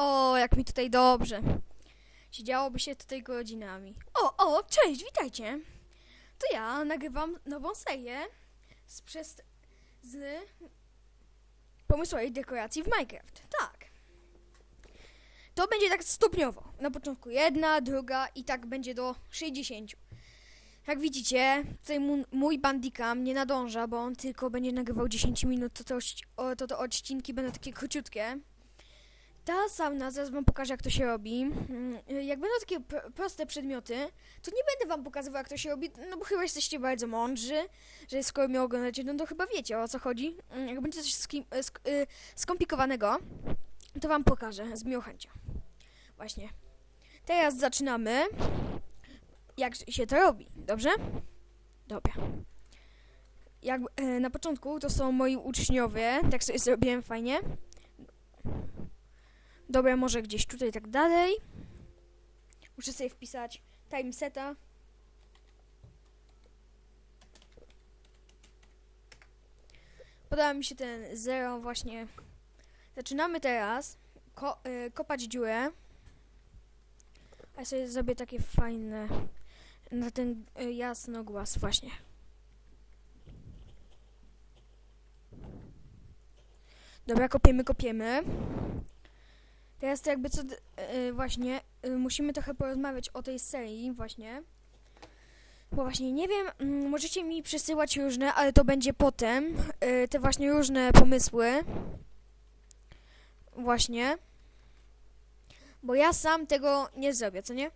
O, jak mi tutaj dobrze. Siedziałoby się tutaj godzinami. O, o, cześć, witajcie. To ja nagrywam nową serię z, przez, z pomysłowej dekoracji w Minecraft. Tak. To będzie tak stopniowo. Na początku jedna, druga i tak będzie do 60. Jak widzicie, tutaj mój bandicam nie nadąża, bo on tylko będzie nagrywał 10 minut, to to, te odcinki będą takie króciutkie. Ta sauna, zaraz wam pokażę jak to się robi. Mm, Jak będą takie pr- proste przedmioty, to nie będę wam pokazywał jak to się robi, no bo chyba jesteście bardzo mądrzy, że skoro mnie oglądacie, no to chyba wiecie o co chodzi. Mm, Jak będzie coś sk- y, skomplikowanego, to wam pokażę z miłą chęcią. Właśnie. Teraz zaczynamy. Jak się to robi, dobrze? Dobra. Jak, e, na początku to są moi uczniowie, tak sobie zrobiłem fajnie. Dobra, może gdzieś tutaj tak dalej. Muszę sobie wpisać timeseta. Podoba mi się ten zero właśnie. Zaczynamy teraz ko y, kopać dziurę. A ja sobie zrobię takie fajne na ten y, jasnogłas właśnie. Dobra, kopiemy, kopiemy. Teraz to jakby co, d- y, właśnie, y, musimy trochę porozmawiać o tej serii właśnie. Bo właśnie nie wiem, mm, możecie mi przesyłać różne, ale to będzie potem, y, te właśnie różne pomysły. Właśnie. Bo ja sam tego nie zrobię, co nie?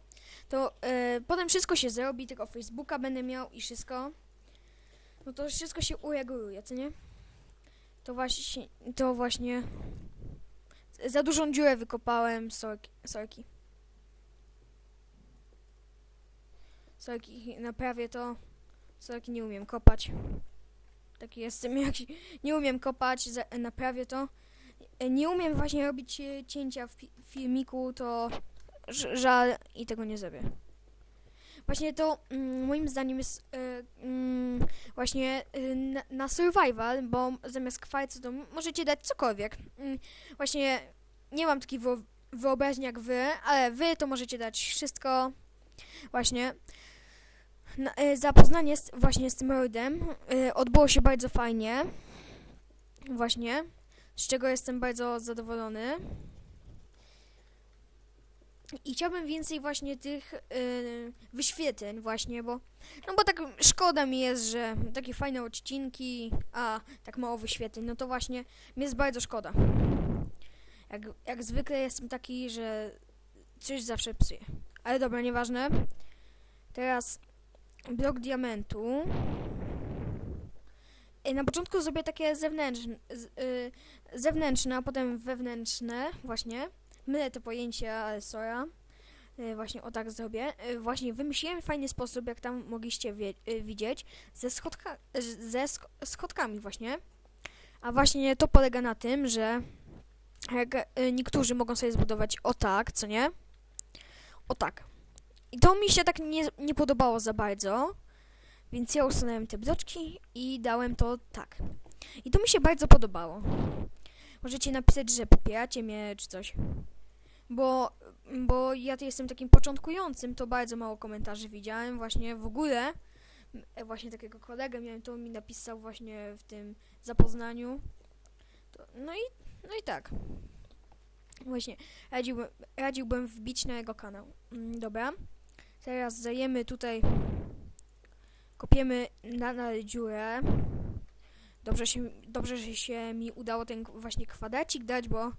To y, potem wszystko się zrobi, tylko Facebooka będę miał i wszystko. No to wszystko się ureguluje, co nie? To właśnie, to właśnie za dużą dziurę wykopałem, sorki. sorki. Sorki, naprawię to. Sorki, nie umiem kopać. Taki jestem, jak nie umiem kopać, naprawię to. Nie umiem właśnie robić e, cięcia w filmiku, to żal i tego nie zrobię. Właśnie to mm, moim zdaniem jest e, mm, właśnie e, na, na survival, bo zamiast kwarcu to możecie dać cokolwiek. Mm, właśnie nie mam takiej wyo- wyobraźni jak wy, ale wy to możecie dać wszystko. Właśnie. E, zapoznanie z, właśnie z tym rodem e, odbyło się bardzo fajnie. Właśnie. Z czego jestem bardzo zadowolony. I chciałbym więcej właśnie tych y, wyświetleń właśnie, bo no bo tak szkoda mi jest, że takie fajne odcinki, a tak mało wyświetleń, no to właśnie mi jest bardzo szkoda. Jak, jak zwykle jestem taki, że coś zawsze psuję. Ale dobra, nieważne. Teraz blok diamentu. Na początku zrobię takie zewnętrzne, y, zewnętrzne, a potem wewnętrzne, właśnie. Mylę te pojęcia, ale. Y, Właśnie o tak zrobię. Y, Właśnie wymyśliłem fajny sposób, jak tam mogliście widzieć, ze, schodka, ze schodkami właśnie. A właśnie to polega na tym, że jak y, niektórzy mogą sobie zbudować o tak, co nie? O tak. I to mi się tak nie, nie podobało za bardzo, więc ja usunąłem te bloczki i dałem to tak. I to mi się bardzo podobało. Możecie napisać, że popieracie mnie czy coś. Bo, bo ja jestem takim początkującym, to bardzo mało komentarzy widziałem. Właśnie w ogóle, e, właśnie takiego kolegę miałem, to mi napisał właśnie w tym zapoznaniu. To, no, i, no i tak. Właśnie, radziłbym, radziłbym wbić na jego kanał. Mm, dobra. Teraz zajemy tutaj, kopiemy nadal dziurę. Dobrze, się, dobrze, że się mi udało ten właśnie kwadracik dać, bo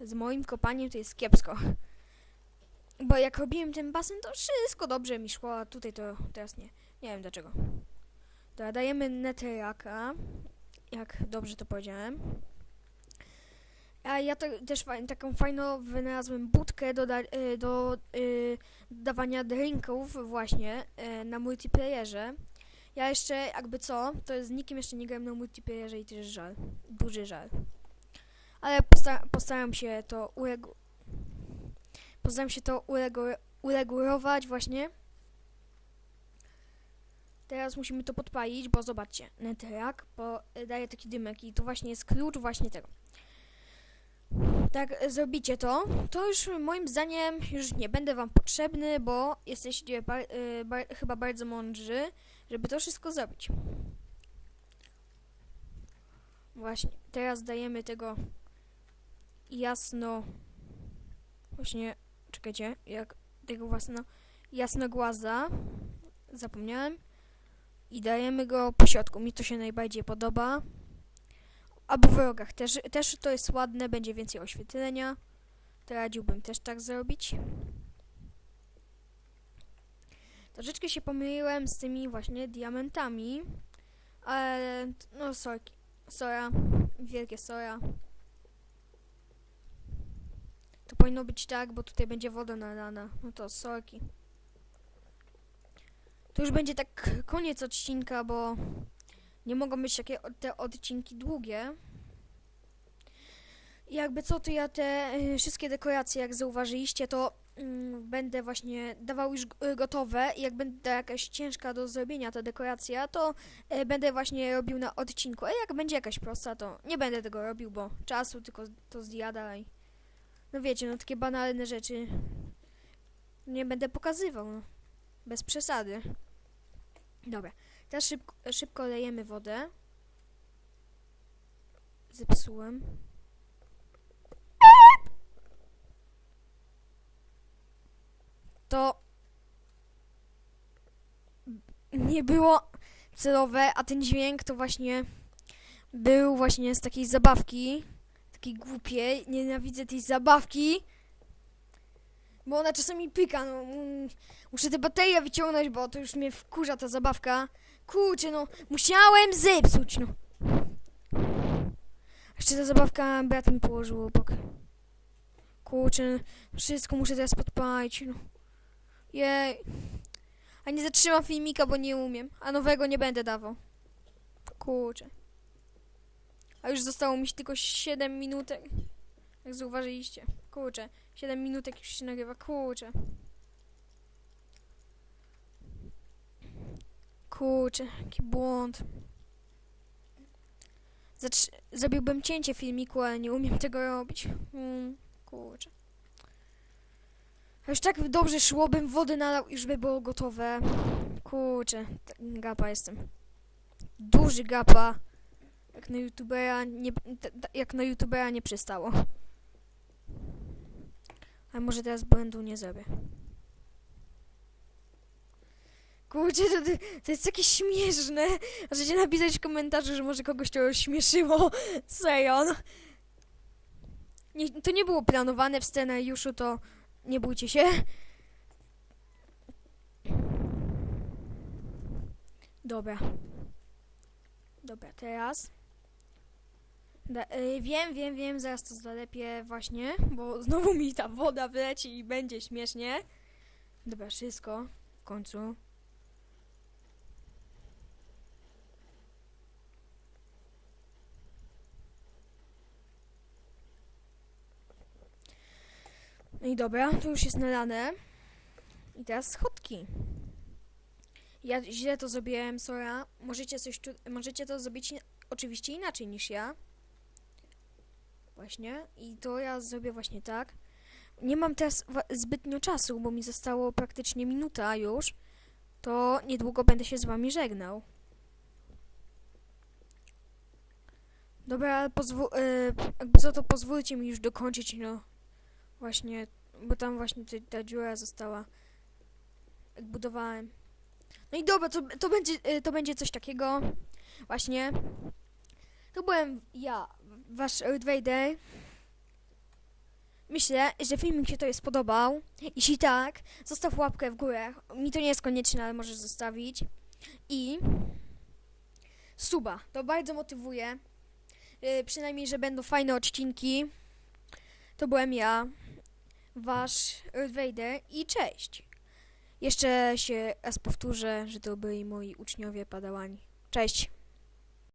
z moim kopaniem to jest kiepsko. Bo jak robiłem ten basen, to wszystko dobrze mi szło, a tutaj to teraz nie. Nie wiem dlaczego. Dobra, dajemy netheraka, jak dobrze to powiedziałem. A ja to, też faj, taką fajną wynalazłem budkę do, da, y, do y, dawania drinków właśnie y, na multiplayerze. Ja jeszcze, jakby co, to z nikim jeszcze nie grałem na multiplayerze i też żal. Duży żal. Ale posta postaram się to uregu... Postaram się to uregu uregulować właśnie. Teraz musimy to podpalić, bo zobaczcie, netherrack, bo y, daje taki dymek i to właśnie jest klucz właśnie tego. Tak e, zrobicie to, to już moim zdaniem już nie będę wam potrzebny, bo jesteście e, ba chyba bardzo mądrzy, żeby to wszystko zrobić. Właśnie, teraz dajemy tego jasno, właśnie, czekajcie, jak tego własno, jasnogłaza, zapomniałem, i dajemy go po środku, mi to się najbardziej podoba. Albo w rogach też, też to jest ładne, będzie więcej oświetlenia. To radziłbym też tak zrobić. Troszeczkę się pomyliłem z tymi właśnie diamentami, ale no sorki, sora, wielkie sora. To powinno być tak, bo tutaj będzie woda nalana. No to sorki. To już będzie tak koniec odcinka, bo nie mogą być takie te odcinki długie. Jakby co, to ja te y, wszystkie dekoracje, jak zauważyliście, to mm, będę właśnie dawał już y, gotowe i jak będzie jakaś ciężka do zrobienia ta dekoracja, to y, będę właśnie robił na odcinku. A jak będzie jakaś prosta, to nie będę tego robił, bo czasu tylko to zjada i... No wiecie, no takie banalne rzeczy nie będę pokazywał, no. Bez przesady. Dobra, teraz szybko, szybko lejemy wodę. Zepsułem. To nie było celowe, a ten dźwięk to właśnie był właśnie z takiej zabawki, takiej głupiej. Nienawidzę tej zabawki, bo ona czasami pyka. No, mm, muszę tę baterię wyciągnąć, bo to już mnie wkurza ta zabawka. Kurczę, no, musiałem zepsuć, no. Jeszcze ta zabawka brat mi położył obok. Kurczę, wszystko muszę teraz podpalić, no. Jej. A nie zatrzymam filmika, bo nie umiem. A nowego nie będę dawał. Kurczę. A już zostało mi tylko 7 minutek. Jak zauważyliście. Kurczę. 7 minutek już się nagrywa. Kurczę. Kurczę, jaki błąd. Zatrzy- zrobiłbym cięcie filmiku, ale nie umiem tego robić. Mm, kurczę. A Już tak dobrze szłobym, wody nalał, już by było gotowe. Kurczę, tak gapa jestem. Duży gapa. Jak na youtubera nie, jak na youtubera nie przystało. Ale może teraz błędu nie zrobię. Kurczę, to, to jest takie śmieszne. Możecie napisać w komentarzu, że może kogoś to śmieszyło. Serio. no. Nie, to nie było planowane w scenariuszu, to nie bójcie się. Dobra. Dobra, teraz. Da, y, wiem, wiem, wiem, zaraz to zalepię właśnie, bo znowu mi ta woda wleci i będzie śmiesznie. Dobra, wszystko. W końcu. No i dobra, to już jest nalane. I teraz schodki. Ja źle to zrobiłem, Sora. Możecie coś możecie to zrobić oczywiście inaczej niż ja. Właśnie. I to ja zrobię właśnie tak. Nie mam teraz zbytnio czasu, bo mi zostało praktycznie minuta już. To niedługo będę się z wami żegnał. Dobra, pozwól, y, to pozwólcie mi już dokończyć, no. Właśnie, bo tam właśnie ta, ta dziura została, jak budowałem. No i dobra, to, to, będzie, y, to będzie coś takiego. Właśnie. To byłem ja, wasz Earth Vader. Myślę, że filmik się to spodobał. Jeśli tak, zostaw łapkę w górę. Mi to nie jest konieczne, ale możesz zostawić. I suba. To bardzo motywuje. Y, przynajmniej, że będą fajne odcinki. To byłem ja, wasz Earth Vader i cześć. Jeszcze się raz powtórzę, że to byli moi uczniowie padałani. Cześć.